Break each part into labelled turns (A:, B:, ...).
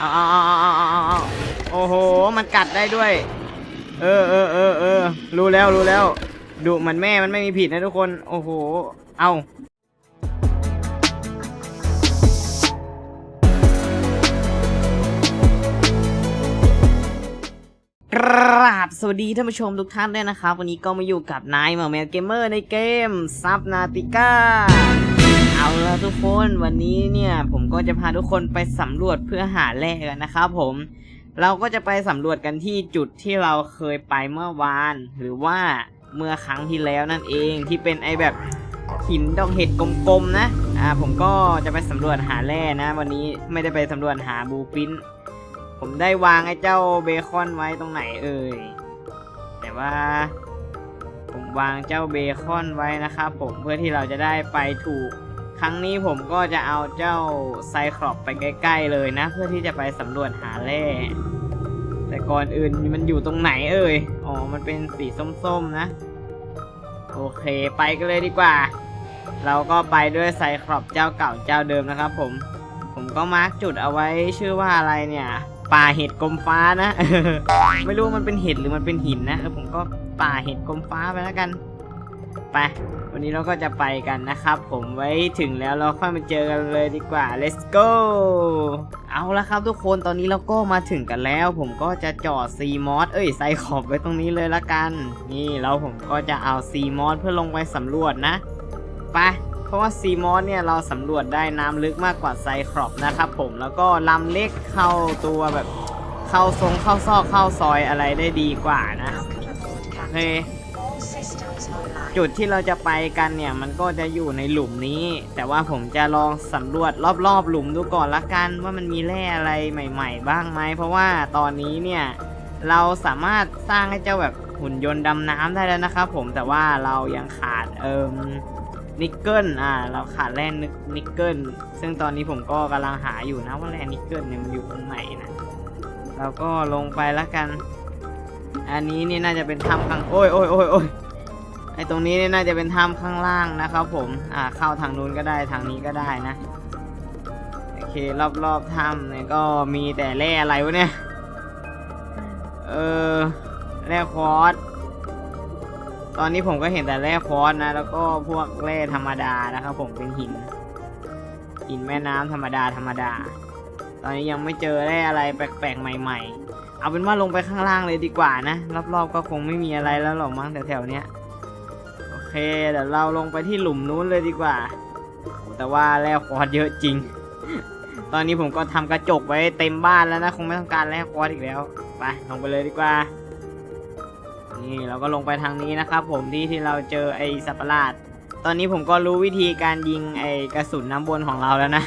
A: เอาเอาเอาเอาเอาเอาเอาโอ้โห มันกัดได้ด้วย เออเออเออเออรู้แล้วรู้แล้วดุเหมือนแม่มันไม่มีผิดนะทุกคน โอ้โห เอากราบสวัสดีท่านผู้ชมทุกท่านด้วยนะครับ วันนี้ก็มาอยู่กับนายหมาแมวเกมเมอร์ในเกมซับนาติก้า เอาละทุกคนวันนี้เนี่ยผมก็จะพาทุกคนไปสำรวจเพื่อหาแร่กันนะครับผม เราก็จะไปสำรวจกันที่จุดที่เราเคยไปเมื่อวาน หรือว่าเมื่อครั้งที่แล้วนั่นเองที่เป็นไอแบบหินดอกเห็ดกลมๆนะอ่าผมก็จะไปสำรวจหาแร่นะ วันนี้ไม่ได้ไปสำรวจหาบูปินผมได้วางไอ้เจ้าเบคอนไว้ตรงไหนเอ่ยแต่ว่าผมวางเจ้าเบคอนไว้นะครับผมเพื่อที่เราจะได้ไปถูก ครั้งนี้ผมก็จะเอาเจ้าไซคลอปไปใกล้ๆเลยนะ เพื่อที่จะไปสำรวจหาแร่แต่ก่อนอื่นมันอยู่ตรงไหนเอ่ย อ๋อ มันเป็นสีส้มๆนะ โอเค ไปกันเลยดีกว่า เราก็ไปด้วยไซคลอปเจ้าเก่าเจ้าเดิมนะครับผม ผมก็มาร์กจุดเอาไว้ชื่อว่าอะไรเนี่ย ป่าเห็ดกลมฟ้านะ ไม่รู้มันเป็นเห็ดหรือมันเป็นหินนะเออผมก็ป่าเห็ดกลมฟ้าไปแล้วกัน ไป วันนี้เราก็จะไปกันนะครับ ผมไว้ถึงแล้วเราค่อยมาเจอกันเลยดีกว่า let's go เอาละครับทุกคนตอนนี้เราก็มาถึงกันแล้ว ผมก็จะจอดซีมอสเอ้ยไซขอบไว้ตรงนี้เลยละกัน นี่แล้วผมก็จะเอาซีมอสเพื่อลงไปสำรวจนะไปเพราะว่าซีมอสเนี่ยเราสำรวจได้น้ำลึกมากกว่าไซครอบนะครับผมแล้วก็ลำเล็กเข้าตัวแบบเข้าทรงเข้าซอกเข้าซอยอะไรได้ดีกว่านะโอเค จุดที่เราจะไปกันเนี่ยมันก็จะอยู่ในหลุมนี้ แต่ว่าผมจะลองสำรวจรอบๆ หลุมดูก่อนละกัน ว่ามันมีแร่อะไรใหม่ ๆ บ้างไหมเพราะว่าตอนนี้เนี่ยเราสามารถสร้างให้เจ้าแบบหุ่นยนต์ดำน้ำได้แล้วนะครับผมแต่ว่าเรายังขาดเอิมนิกเกิลอ่าเราขาดแร่นิกเกิลซึ่งตอนนี้ผมก็กำลังหาอยู่นะว่าแร่นิกเกิลเนี่ยมันอยู่ตรงไหนนะเราก็ลงไปละกัน อันนี้นี่น่าจะเป็นถ้ำข้างโอ้ยโอ้ยโอ้ยโอ้ย ตรงนี้น่าจะเป็นถ้ำข้างล่างนะครับผมอ่าเข้าทางนู้นก็ได้ทางนี้ก็ได้นะโอเครอบๆถ้ำเนี่ยก็มีแต่แร่อะไรวะเนี่ยเออแร่คอตซ์ตอนนี้ผมก็เห็นแต่แร่คอตซ์นะ แล้วก็พวกแร่ธรรมดานะครับผมเป็นหิน หินแม่น้ำธรรมดาธรรมดา ตอนนี้ยังไม่เจอแร่อะไรแปลกๆใหม่ ๆ เอาเป็นว่าลงไปข้างล่างเลยดีกว่านะ รอบๆก็คงไม่มีอะไรแล้วหรอกมั้งแถวๆเนี้ย เคเดี๋ยวเราลงไปที่หลุมนู้นเลยดีกว่า แต่ว่าแร่ควอตเยอะจริง ตอนนี้ผมก็ทำกระจกไว้เต็มบ้านแล้วนะคงไม่ต้องการแร่ควอตอีกแล้วไปลงไปเลยดีกว่า นี่เราก็ลงไปทางนี้นะครับผมที่ที่เราเจอไอ้สัตว์ประหลาด ตอนนี้ผมก็รู้วิธีการยิงไอ้กระสุนน้ำบนของเราแล้วนะ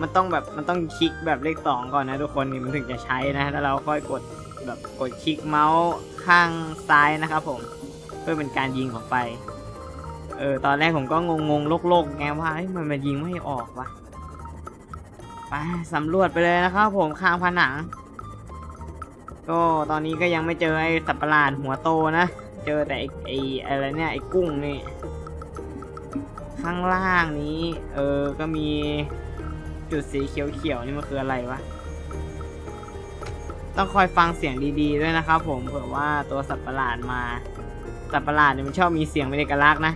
A: มันต้องแบบมันต้องคลิกแบบเลขสองก่อนนะทุกคนนี่มันถึงจะใช้นะแล้วเราค่อยกดแบบกดคลิกเมาส์ข้างซ้ายนะครับผม เพื่อเป็นการยิงออกไป เออ ตอนแรกผมก็งงงๆโลกๆไงว่ามันมันยิงไม่ออกวะไปสำรวจไปเลยนะครับผมข้างผนัง ก็ตอนนี้ก็ยังไม่เจอไอ้สัตว์ประหลาดหัวโตนะ เจอแต่ไอ้ไอ้อะไรเนี่ยไอ้กุ้งนี่ ข้างล่างนี้ เออ ก็มีจุดสีเขียวๆนี่มันคืออะไรวะ ต้องคอยฟังเสียงดีๆด้วยนะครับผมเผื่อว่าตัวสัตว์ประหลาดมา สัตว์ประหลาดเนี่ยมันชอบมีเสียงเป็นเอกลักษณ์นะ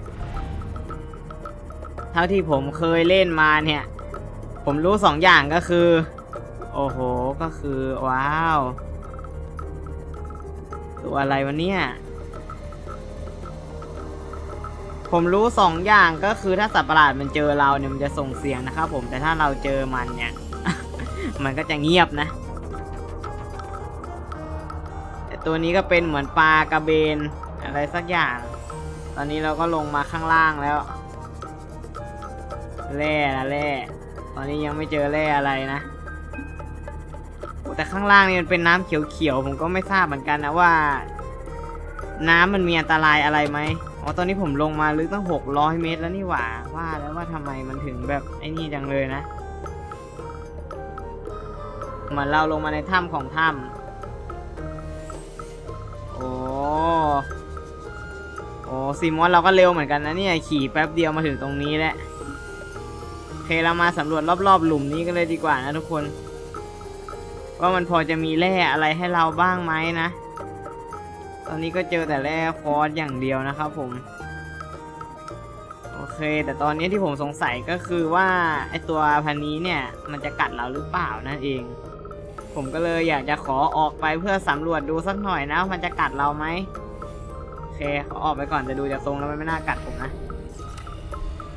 A: เท่าที่ผมเคยเล่นมาเนี่ย ผมรู้สองอย่างก็คือ โอ้โห ก็คือ ว้าว ตัวอะไรวะเนี่ย ผมรู้สองอย่างก็คือถ้าสัตว์ประหลาดมันเจอเราเนี่ยมันจะส่งเสียงนะครับผมแต่ถ้าเราเจอมันเนี่ย มันก็จะเงียบนะแต่ตัวนี้ก็เป็นเหมือนปลากระเบน อะไรสักอย่าง ตอนนี้เราก็ลงมาข้างล่างแล้ว แร่ละแร่ ตอนนี้ยังไม่เจอแร่อะไรนะแต่ข้างล่างนี่มันเป็นน้ำเขียวๆ ผมก็ไม่ทราบเหมือนกันนะว่า น้ำมันมีอันตรายอะไรไหมอ๋อ ตอนนี้ผมลงมาลึกตั้งหกร้อยเมตรแล้วนี่หว่า ว่าแล้วว่าทำไมมันถึงแบบไอ้นี่จังเลยนะเหมือนเราลงมาในถ้ำของถ้ำโอ้ โอ้ซีมอนเราก็เร็วเหมือนกันนะเนี่ยขี่แป๊บเดียวมาถึงตรงนี้แล้วโอเคเรามาสำรวจรอบๆหลุมนี้กันเลยดีกว่านะทุกคน ว่ามันพอจะมีแร่อะไรให้เราบ้างไหมนะ ตอนนี้ก็เจอแต่แร่คอสอย่างเดียวนะครับผมโอเค แต่ตอนนี้ที่ผมสงสัยก็คือว่าไอตัวพันนี้เนี่ยมันจะกัดเราหรือเปล่านั่นเอง ผมก็เลยอยากจะขอออกไปเพื่อสำรวจดูสักหน่อยนะมันจะกัดเราไหม โอเขอออกไปก่อนแต่ดูจากทรงแล้วมันไม่น่ากัดผมนะ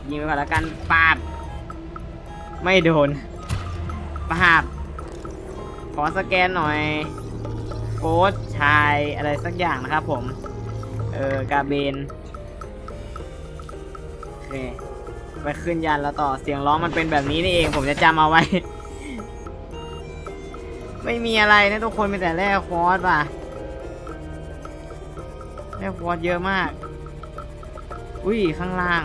A: ยิงไปก่อนแล้วกันปาบไม่โดนปาบขอสแกนหน่อยโค้ดชายอะไรสักอย่างนะครับผม เออกาเบนโอเคไปขึ้นยันแล้วต่อเสียงร้องมันเป็นแบบนี้นี่เองผมจะจำเอาไว้ ไม่มีอะไรนะทุกคนมีแต่แร่คอร์สป่ะ แร่คอร์สเยอะมาก อุ้ยข้างล่าง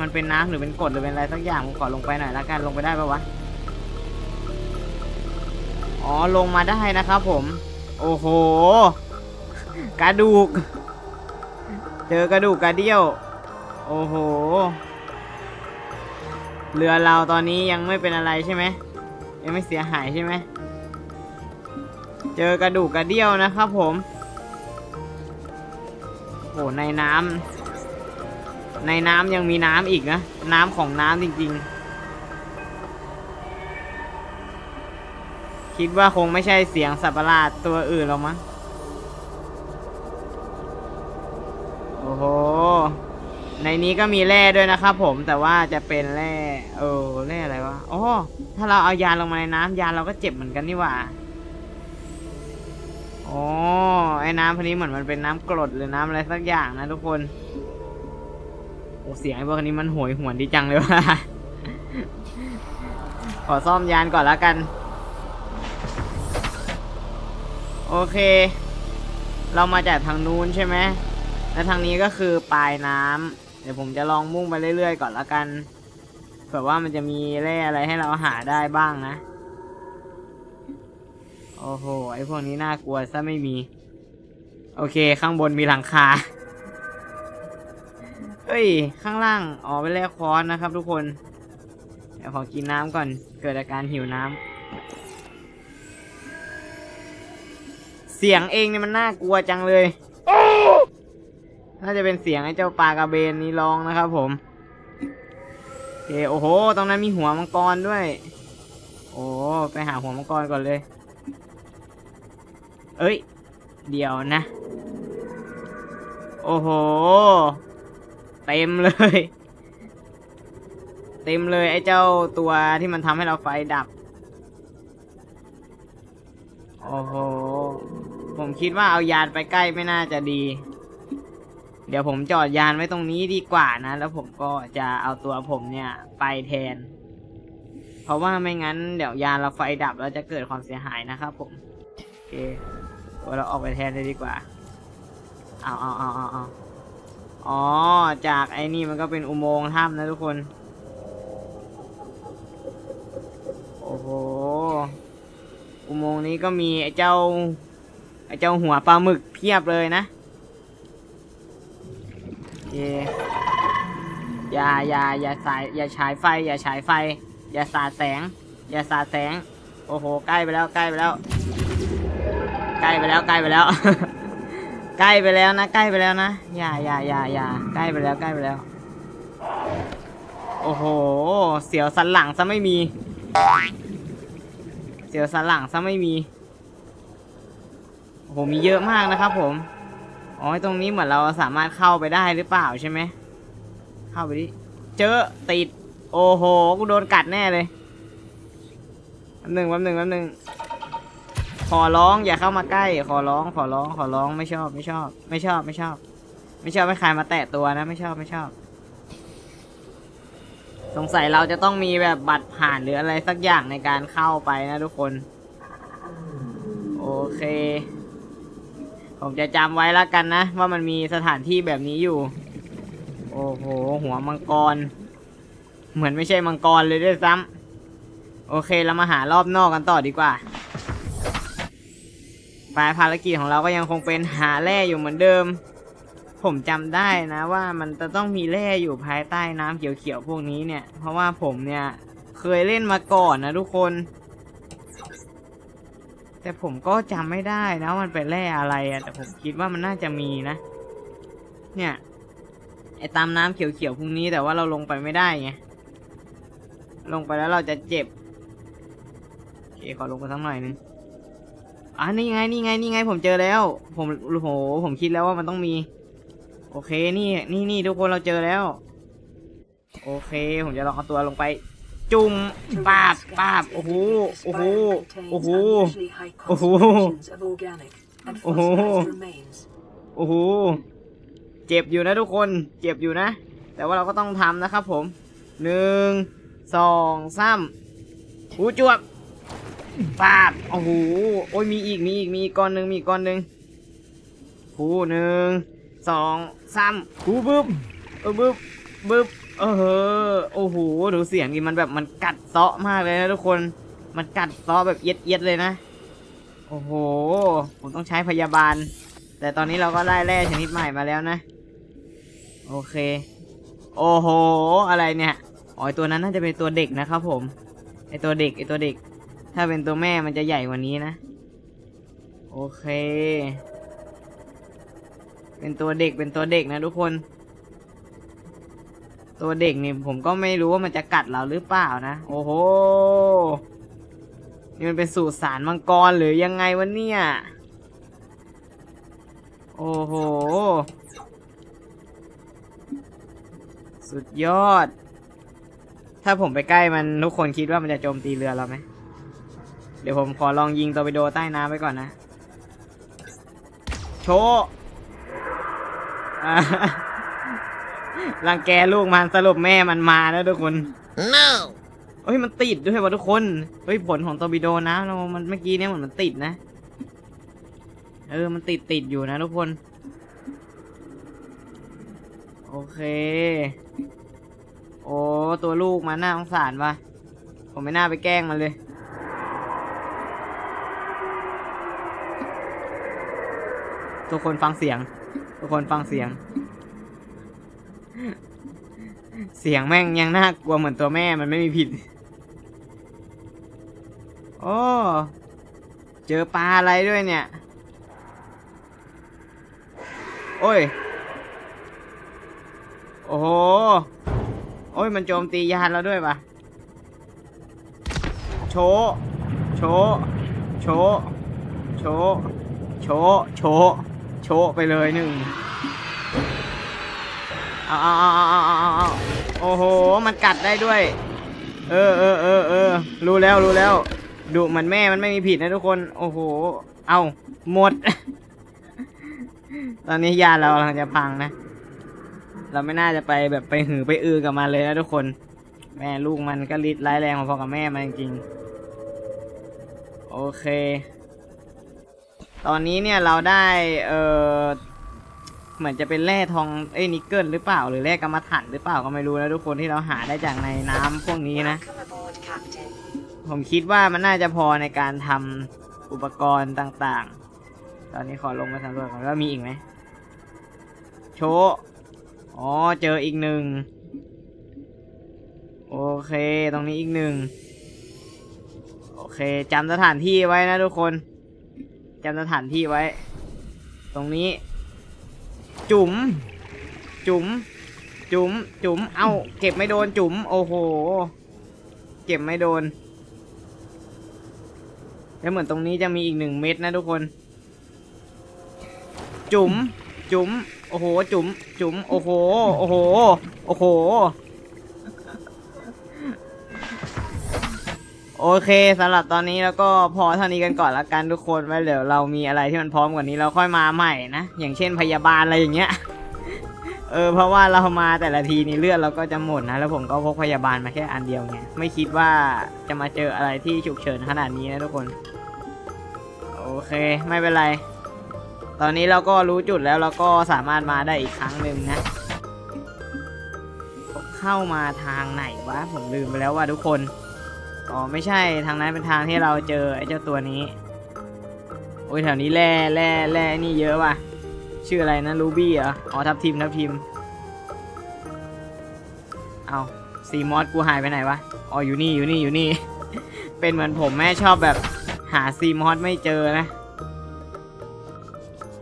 A: มันเป็นน้ำหรือเป็นกรดหรือเป็นอะไรสักอย่างผมขอลงไปหน่อยละกันลงไปได้ปะวะ อ๋อลงมาได้นะครับผม โอ้โห กระดูก เจอกระดูกกระเดี่ยว โอ้โห เรือเราตอนนี้ยังไม่เป็นอะไรใช่ไหม ยังไม่เสียหายใช่ไหม เจอกระดูกกระเดี่ยวนะครับผม โอ้ในน้ำในน้ำยังมีน้ำอีกนะ น้ำของน้ำจริง ๆ คิดว่าคงไม่ใช่เสียงสัตว์ประหลาดตัวอื่นหรอกมั้งโอ้โห ในนี้ก็มีแร่ด้วยนะครับผม แต่ว่าจะเป็นแร่ เออแร่อะไรวะ โอ๋อถ้าเราเอายานลงมาในน้ำยานเราก็เจ็บเหมือนกันนี่หว่า อ๋อไอ้น้ำพันนี้เหมือนมันเป็นน้ำกรดหรือน้ำอะไรสักอย่างนะทุกคนโอ้เสียงไอ้พวกนี้มันโหยหวนดีจังเลยว่ะ ขอซ่อมยานก่อนแล้วกัน โอเค เรามาจากทางนู้นใช่ไหมและทางนี้ก็คือปลายน้ำเดี๋ยวผมจะลองมุ่งไปเรื่อยๆก่อนละกันเผื่อว่ามันจะมีแร่อะไรให้เราหาได้บ้างนะ โอ้โห ไอพวกนี้น่ากลัวซะไม่มี โอเค ข้างบนมีหลังคา เฮ้ย ข้างล่าง อ๋อเป็นแร่คอร์สนะครับทุกคน เดี๋ยวขอกินน้ำก่อน เกิดอาการหิวน้ำ เสียงเองเนี่ยมันน่ากลัวจังเลย น่าจะเป็นเสียงไอ้เจ้าปลากระเบนนี้ร้องนะครับผมโอเคโอ้โห ตรงนั้นมีหัวมังกรด้วย โอ้ ไปหาหัวมังกรก่อนเลย เอ้ย เดี๋ยวนะ โอ้โห เต็มเลย เต็มเลยไอ้เจ้าตัวที่มันทำให้เราไฟดับ โอ้โห ผมคิดว่าเอายานไปใกล้ไม่น่าจะดี เดี๋ยวผมจอดยานไว้ตรงนี้ดีกว่านะ แล้วผมก็จะเอาตัวผมเนี่ย ไปแทน เพราะว่าไม่งั้นเดี๋ยวยานเราไฟดับแล้วจะเกิดความเสียหายนะครับผม โอเค เราออกไปแทนเลยดีกว่าเอาเอาเอาเอาเอาอ๋อ จากไอ้นี่มันก็เป็นอุโมงค์ถ้ำนะทุกคน โอ้โห อุโมงค์นี้ก็มีไอ้เจ้า ไอ้เจ้าหัวปลาหมึกเพียบเลยนะเยอย่าอย่าอย่าสายอย่าฉายไฟ อย่าฉายไฟ อย่าสาดแสง อย่าสาดแสง โอ้โห ใกล้ไปแล้วใกล้ไปแล้ว ใกล้ไปแล้วใกล้ไปแล้ว ใกล้ไปแล้วนะใกล้ไปแล้วนะอย่าอย่าอย่าอย่าใกล้ไปแล้วใกล้ไปแล้ว โอ้โห เสียวสันหลังซะไม่มี เสียวสันหลังซะไม่มีโอ้โหมีเยอะมากนะครับผมอ๋อตรงนี้เหมือนเราสามารถเข้าไปได้หรือเปล่าใช่ไหมเข้าไปดิเจอติด โอ้โหกูโดนกัดแน่เลยแป๊บหนึ่งแป๊บหนึ่งแป๊บหนึ่ง ขอร้องอย่าเข้ามาใกล้ ขอร้อง ขอร้อง ขอร้องไม่ชอบ ไม่ชอบ ไม่ชอบ ไม่ชอบ ไม่ชอบให้ใครมาแตะตัวนะ ไม่ชอบไม่ชอบ สงสัยเราจะต้องมีแบบบัตรผ่านหรืออะไรสักอย่างในการเข้าไปนะทุกคน โอเค ผมจะจำไว้แล้วกันนะ ว่ามันมีสถานที่แบบนี้อยู่ โอ้โห หัวมังกร เหมือนไม่ใช่มังกรเลยด้วยซ้ำโอเคเรามาหารอบนอกกันต่อดีกว่า ปลายภารกิจของเราก็ยังคงเป็นหาแร่อยู่เหมือนเดิม ผมจำได้นะว่ามันจะต้องมีแร่อยู่ภายใต้น้ำเขียวๆพวกนี้เนี่ย เพราะว่าผมเนี่ยเคยเล่นมาก่อนนะทุกคน แต่ผมก็จำไม่ได้นะมันเป็นแร่อะไรอะแต่ผมคิดว่ามันน่าจะมีนะ เนี่ยไอ้ตามน้ำเขียวๆพวกนี้แต่ว่าเราลงไปไม่ได้ไงลงไปแล้วเราจะเจ็บโอเคขอลงไปสักหน่อยหนึง อะนี่ไงนี่ไงนี่ไงผมเจอแล้ว ผมโหผมคิดแล้วว่ามันต้องมี โอเคนี่นี่นี่ทุกคนเราเจอแล้ว โอเค ผมจะลองเอาตัวลงไป จุ่มปาบปาบโอ้โหโอ้โหโอ้โหโอ้โหโอ้โหโอ้โหเจ็บอยู่นะทุกคนเจ็บอยู่นะ แต่ว่าเราก็ต้องทำนะครับผมหนึ่งสองสามหูจวบ ปาบโอ้โหโอ้ยมีอีกมีอีกมีอีกก้อนหนึ่งมีอีกก้อนหนึ่งหูหนึ่งสองสามหูบึบเออบึบบึบเออโอ้โหดูเสียงดิมันแบบมันกัดเซาะมากเลยนะทุกคน มันกัดเซาะแบบเย็ดเย็ดเลยนะ โอ้โห ผมต้องใช้พยาบาล แต่ตอนนี้เราก็ได้แร่ชนิดใหม่มาแล้วนะ โอเค โอ้โห อะไรเนี่ยอ๋อตัวนั้นน่าจะเป็นตัวเด็กนะครับผมไอตัวเด็กไอตัวเด็ก ถ้าเป็นตัวแม่มันจะใหญ่กว่านี้นะ โอเค เป็นตัวเด็กเป็นตัวเด็กนะทุกคน ตัวเด็กนี่ผมก็ไม่รู้ว่ามันจะกัดเราหรือเปล่านะ โอ้โห นี่มันเป็นสูตรสารมังกรหรือยังไงวะเนี่ย โอ้โห สุดยอด ถ้าผมไปใกล้มันทุกคนคิดว่ามันจะโจมตีเรือเราไหม เดี๋ยวผมขอลองยิงตอร์ปิโดใต้น้ำไปก่อนนะ โชว์อ่ารังแกลูกมันสรุปแม่มันมาแล้วทุกคน
B: No!
A: เฮ้ยมันติดด้วยว่ะทุกคน เฮ้ยผลของตอร์ปิโดนะเรามันเมื่อกี้เนี่ยเหมือนมันติดนะ เออ มันติดติดอยู่นะทุกคน โอเค โอ้ตัวลูกมันน่าสงสารว่ะ ผมไม่น่าไปแกล้งมันเลย ทุกคนฟังเสียง ทุกคนฟังเสียง เสียงแม่งยังน่ากลัวเหมือนตัวแม่มันไม่มีผิด โอ้เจอปลาอะไรด้วยเนี่ย โอ้ย โอ้โห โอ้ยมันโจมตียานเราด้วยปะโชโชโชโชโชโช โชว์ไปเลยหนึ่งเอาเอาเอาเอาเอาเอาเอาโอ้โห มันกัดได้ด้วย เออเออเออเออรู้แล้วรู้แล้วดุเหมือนแม่มันไม่มีผิดนะทุกคน โอ้โห เอาหมด ตอนนี้ยาเรากำลังจะพังนะ เราไม่น่าจะไปแบบไปหือไปอือกับมันเลยนะทุกคน แม่ลูกมันก็ริดร้ายแรงพอๆกับแม่มันจริงๆโอเค ตอนนี้เนี่ยเราได้เออเหมือนจะเป็นแร่ทองเอ้ยนิกเกิลหรือเปล่า หรือแร่กรรมฐานหรือเปล่าก็ไม่รู้นะทุกคนที่เราหาได้จากในน้ำพวกนี้นะ ผมคิดว่ามันน่าจะพอในการทำอุปกรณ์ต่างๆ ตอนนี้ขอลงมาสำรวจก่อนว่ามีอีกไหมโชว์อ๋อเจออีกหนึ่งโอเค ตรงนี้อีกหนึ่งโอเคจำสถานที่ไว้นะทุกคน จำสถานที่ไว้ ตรงนี้ จุ๋ม จุ๋ม จุ๋ม จุ๋ม เอ้า เก็บไม่โดนจุ๋ม โอ้โห เก็บไม่โดน แล้วเหมือนตรงนี้จะมีอีกหนึ่งเม็ดนะทุกคน จุ๋ม จุ๋ม โอ้โห จุ๋ม จุ๋ม โอ้โห โอ้โห โอ้โห โอเคสำหรับตอนนี้แล้วก็พอเท่านี้กันก่อนละกันทุกคนไว้เดี๋ยวเรามีอะไรที่มันพร้อมกว่านี้เราค่อยมาใหม่นะ อย่างเช่นพยาบาลอะไรอย่างเงี้ย เออเพราะว่าเรามาแต่ละทีนี่เลือดเราก็จะหมดนะ แล้วผมก็พกพยาบาลมาแค่อันเดียวไงไม่คิดว่าจะมาเจออะไรที่ฉุกเฉินขนาดนี้นะทุกคน โอเคไม่เป็นไร ตอนนี้เราก็รู้จุดแล้วเราก็สามารถมาได้อีกครั้งหนึ่งนะ เข้ามาทางไหนวะผมลืมไปแล้วว่าทุกคน อ๋อไม่ใช่ทางนั้นเป็นทางที่เราเจอไอ้เจ้าตัวนี้ โอ้ยแถวนี้แร่แร่แร่นี่เยอะว่ะ ชื่ออะไรนะรูบี้เหรอ อ๋อทับทีมทับทีมเอาซีมอสกูหายไปไหนวะ อ๋ออยู่นี่อยู่นี่อยู่นี่ เป็นเหมือนผมแม่ชอบแบบหาซีมอสไม่เจอนะ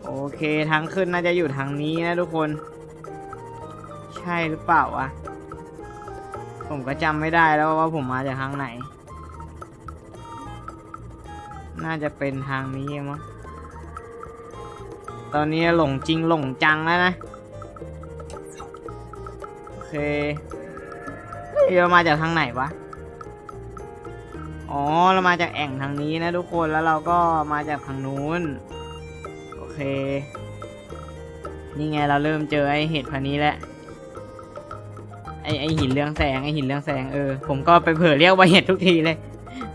A: โอเคทางขึ้นน่าจะอยู่ทางนี้นะทุกคน ใช่หรือเปล่าวะผมก็จำไม่ได้แล้วว่าผมมาจากทางไหน น่าจะเป็นทางนี้มั้งตอนนี้หลงจริงหลงจังแล้วนะ โอเคเฮ้ยเรามาจากทางไหนวะ อ๋อ เรามาจากแอ่งทางนี้นะทุกคน แล้วเราก็มาจากทางนู้น โอเค นี่ไงเราเริ่มเจอไอเห็ดพันนี้แล้ว ไอไอหินเรืองแสงไอหินเรืองแสงเออ ผมก็ไปเผลอเรียกว่าเห็ดทุกทีเลย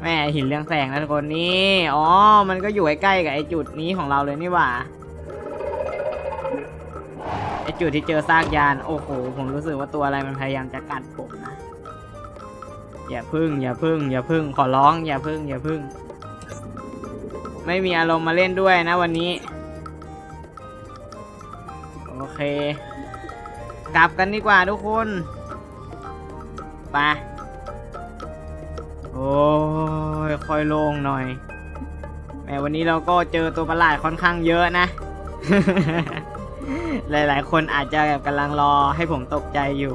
A: แม่หินเรืองแสงนะทุกคนนี่อ๋อ มันก็อยู่ใกล้ๆกับไอจุดนี้ของเราเลยนี่หว่าไอจุดที่เจอซากยานโอ้โหผมรู้สึกว่าตัวอะไรมันพยายามจะกัดผมนะอย่าพึ่ง อย่าพึ่ง อย่าพึ่งขอร้อง อย่าพึ่ง อย่าพึ่ง ไม่มีอารมณ์มาเล่นด้วยนะวันนี้ โอเค กลับกันดีกว่าทุกคนไป โอ้ยค่อยโล่งหน่อยแหมวันนี้เราก็เจอตัวประหลาดค่อนข้างเยอะนะ หลายๆ คนอาจจะแบบกำลังรอให้ผมตกใจอยู่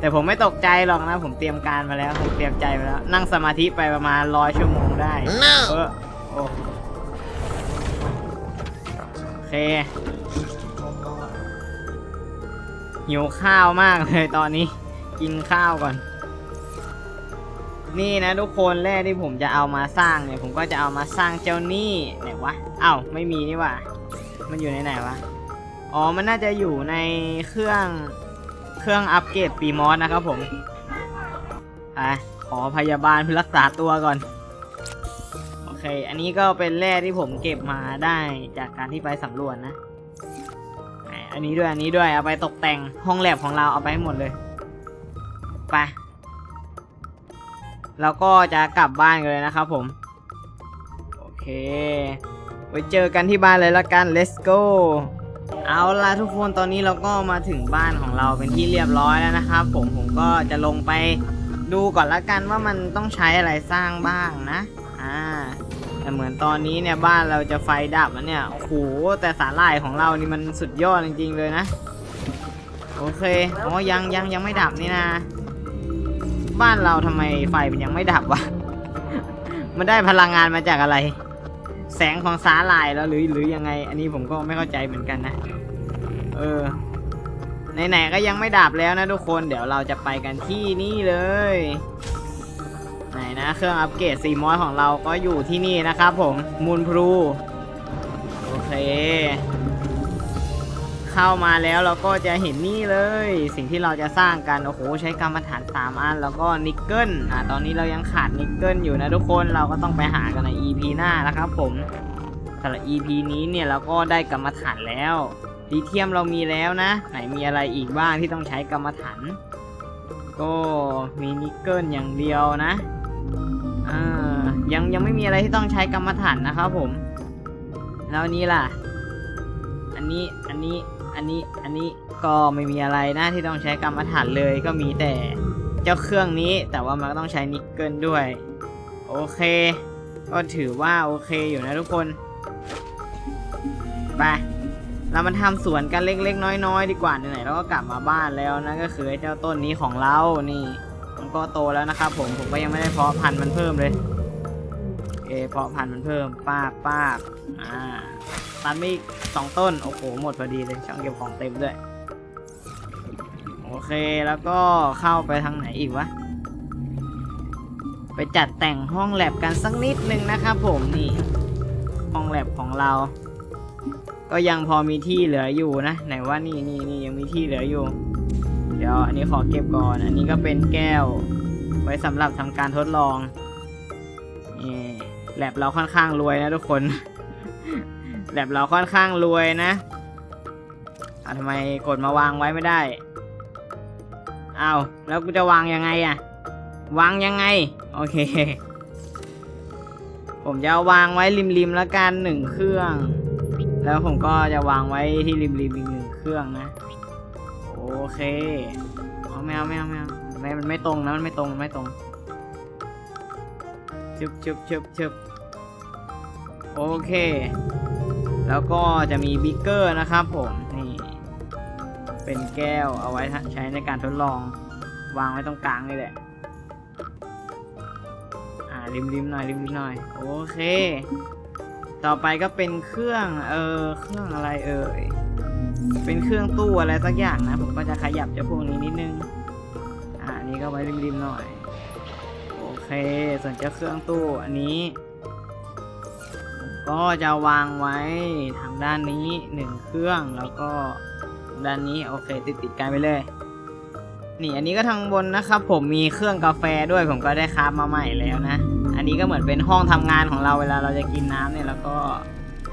A: แต่ผมไม่ตกใจหรอกนะ ผมเตรียมการมาแล้ว ผมเตรียมใจมาแล้ว นั่งสมาธิไปประมาณร้อยชั่วโมงได้เออโอ้โอเค หิวข้าวมากเลยตอนนี้ กินข้าวก่อน นี่นะทุกคนแร่ที่ผมจะเอามาสร้างเนี่ยผมก็จะเอามาสร้างเจ้านี่ไหนวะเอ้าไม่มีนี่ว่ามันอยู่ในไหนวะอ๋อมันน่าจะอยู่ในเครื่องเครื่องอัปเกรดปีมอสนะครับผมไปขอพยาบาลเพื่อรักษาตัวก่อนโอเค อันนี้ก็เป็นแร่ที่ผมเก็บมาได้จากการที่ไปสำรวจนะอันนี้ด้วยอันนี้ด้วยเอาไปตกแต่งห้องแลบของเราเอาไปให้หมดเลยไป แล้วก็จะกลับบ้านกันเลยนะครับผม โอเคไว้เจอกันที่บ้านเลยละกัน let's go เอาล่ะทุกคนตอนนี้เราก็มาถึงบ้านของเราเป็นที่เรียบร้อยแล้วนะครับ ผมผมก็จะลงไปดูก่อนละกันว่ามันต้องใช้อะไรสร้างบ้างนะ อ่า แต่เหมือนตอนนี้เนี่ยบ้านเราจะไฟดับแล้วเนี่ย โอ้โห แต่สาหร่ายของเรานี่มันสุดยอดจริงๆเลยนะ โอเค อ๋อ ยังยังยังไม่ดับนี่นะ บ้านเราทำไมไฟมันยังไม่ดับวะ มันได้พลังงานมาจากอะไร แสงของสาหร่ายแล้วหรือหรือยังไง อันนี้ผมก็ไม่เข้าใจเหมือนกันนะ เออไหนๆก็ยังไม่ดับแล้วนะทุกคนเดี๋ยวเราจะไปกันที่นี่เลย ไหนนะเครื่องอัปเกรดซีมอสของเราก็อยู่ที่นี่นะครับผมมูลพลูโอเค เข้ามาแล้วเราก็จะเห็นนี่เลย สิ่งที่เราจะสร้างกัน โอ้โห ใช้กรรมฐานสามอันแล้วก็นิกเกิลอ่าตอนนี้เรายังขาดนิกเกิลอยู่นะทุกคนเราก็ต้องไปหากันใน EP หน้านะครับผมสำหรับ EP นี้เนี่ยเราก็ได้กรรมฐานแล้วลิเทียมเรามีแล้วนะ ไหนมีอะไรอีกบ้างที่ต้องใช้กรรมฐานก็มีนิกเกิลอย่างเดียวนะอ่ายังยังไม่มีอะไรที่ต้องใช้กรรมฐานนะครับผม แล้วนนี้ล่ะ อันนี้อันนี้ อันนี้อันนี้ก็ไม่มีอะไรนะที่ต้องใช้กรรมฐานเลยก็มีแต่เจ้าเครื่องนี้แต่ว่ามันก็ต้องใช้นิกเกิลด้วย โอเค ก็ถือว่าโอเคอยู่นะทุกคนไปเรามาทำสวนกันเล็กๆ น้อยๆ ดีกว่าไหนๆเราก็กลับมาบ้านแล้วนะก็คือเจ้าต้นนี้ของเรานี่มันก็โตแล้วนะครับผมผมก็ยังไม่ได้เพาะพันธุ์มันเพิ่มเลยโอเพาะพันธุ์มันเพิ่มป้าป้าอ่า ตัดไปอีสองต้น โอ้โห หมดพอดีเลย ช่องเก็บของเต็มด้วย โอเค แล้วก็เข้าไปทางไหนอีกวะ ไปจัดแต่งห้องแลบกันสักนิดนึงนะครับผม นี่ ห้องแลบของเรา ก็ยังพอมีที่เหลืออยู่นะ ไหนว่านี่นี่นี่ยังมีที่เหลืออยู่ เดี๋ยวอันนี้ขอเก็บก่อน อันนี้ก็เป็นแก้ว ไว้สำหรับทำการทดลองนี่แลบเราค่อนข้างรวยนะทุกคน แลบเราค่อนข้างรวยนะอะทำไมกดมาวางไว้ไม่ได้อ้าวแล้วกูจะวางยังไงอะวางยังไง โอเค ผมจะาวางไว้ริมๆแล้วกันหนึ่งเครื่อง แล้วผมก็จะวางไว้ที่ริมๆอีกหนึ่งเครื่องนะ โอเคเอาไม่เอาไม่เอาไม่เอาไม่มันไม่ตรงนะมันไม่ตรงมันไม่ตรงชึบชึบชึบชึบโอเค แล้วก็จะมีบิ๊กเกอร์นะครับผมนี่เป็นแก้วเอาไว้ใช้ในการทดลอง วางไว้ตรงกลางนี่แหละ อ่าริมริมๆหน่อยริมริมๆหน่อย โอเค ต่อไปก็เป็นเครื่องเออเครื่องอะไรเอ่ยเป็นเครื่องตู้อะไรสักอย่างนะ ผมก็จะขยับเจ้าพวกนี้นิดนึง อ่านี้ก็ไว้ริมริมๆหน่อย โอเค ส่วนเจ้าเครื่องตู้อันนี้ ก็จะวางไว้ทางด้านนี้หนึ่งเครื่องแล้วก็ด้านนี้โอเคติดติดกันไปเลย นี่อันนี้ก็ทางบนนะครับ ผมมีเครื่องกาแฟด้วยผมก็ได้คราฟมาใหม่แล้วนะ อันนี้ก็เหมือนเป็นห้องทำงานของเราเวลาเราจะกินน้ำเนี่ยแล้วก็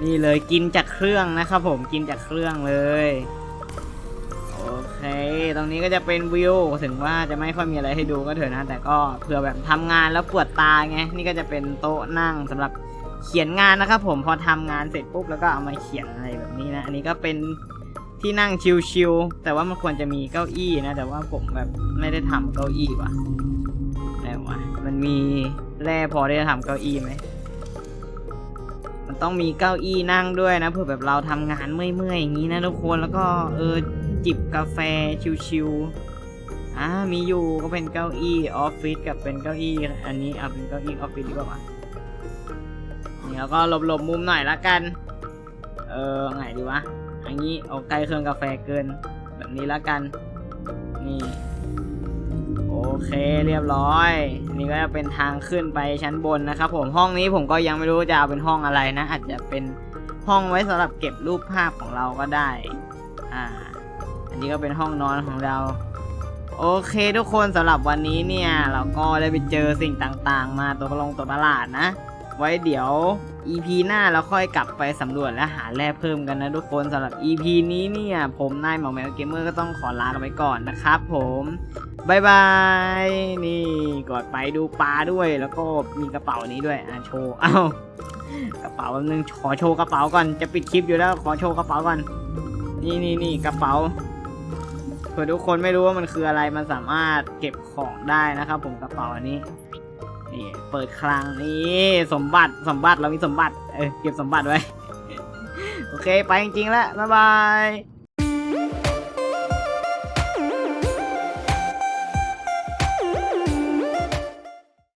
A: นี่เลยกินจากเครื่องนะครับ ผมกินจากเครื่องเลยโอเค ตรงนี้ก็จะเป็นวิวถึงว่าจะไม่ค่อยมีอะไรให้ดูก็เถอะนะ แต่ก็เผื่อแบบทำงานแล้วปวดตาไงนี่ก็จะเป็นโต๊ะนั่งสำหรับ เขียนงานนะครับผมพอทำงานเสร็จปุ๊บแล้วก็เอามาเขียนอะไรแบบนี้นะ อันนี้ก็เป็นที่นั่งชิลๆแต่ว่ามันควรจะมีเก้าอี้นะ แต่ว่าผมแบบไม่ได้ทำเก้าอี้ว่ะไหนวะมันมีแร่พอที่จะทำเก้าอี้ไหมมันต้องมีเก้าอี้นั่งด้วยนะเผื่อแบบเราทำงานเมื่อยๆอย่างนี้นะทุกคนแล้วก็เออจิบกาแฟชิวๆอ่ามีอยู่ก็เป็นเก้าอี้ออฟฟิศกับเป็นเก้าอี้อันนี้เอาเป็นเก้าอี้ออฟฟิศดีกว่า แล้วก็หลบๆมุมหน่อยละกัน เออไงดีวะอันนี้เอาใกล้เครื่องกาแฟเกิน แบบนี้ละกัน นี่ โอเคเรียบร้อย นี่ก็จะเป็นทางขึ้นไปชั้นบนนะครับผมห้องนี้ผมก็ยังไม่รู้จะเอาเป็นห้องอะไรนะ อาจจะเป็นห้องไว้สำหรับเก็บรูปภาพของเราก็ได้ อ่า อันนี้ก็เป็นห้องนอนของเรา โอเคทุกคนสำหรับวันนี้เนี่ย เราก็ได้ไปเจอสิ่งต่างๆ มาตัวประลงตัวประหลาดนะ ไว้เดี๋ยว EP หน้าเราค่อยกลับไปสำรวจและหาแร่เพิ่มกันนะทุกคนสำหรับ EP นี้เนี่ยผมนายหมอแมวเกมเมอร์ก็ต้องขอลากันไปก่อนนะครับผมบายบาย นี่กดไปดูปลาด้วยแล้วก็มีกระเป๋านี้ด้วยอะโชว์เอ้ากระเป๋าแป๊บนึงขอโชว์กระเป๋าก่อนจะปิดคลิปอยู่แล้วขอโชว์กระเป๋าก่อน นี่นี่นี่กระเป๋าเผื่อทุกคนไม่รู้ว่ามันคืออะไรมันสามารถเก็บของได้นะครับผมกระเป๋าอันนี้ นี่เปิดคลังนี่สมบัติสมบัติเรามีสมบัติเออเก็บสมบัติไว้ โอเค ไปจริงๆแล้วบ๊ายบาย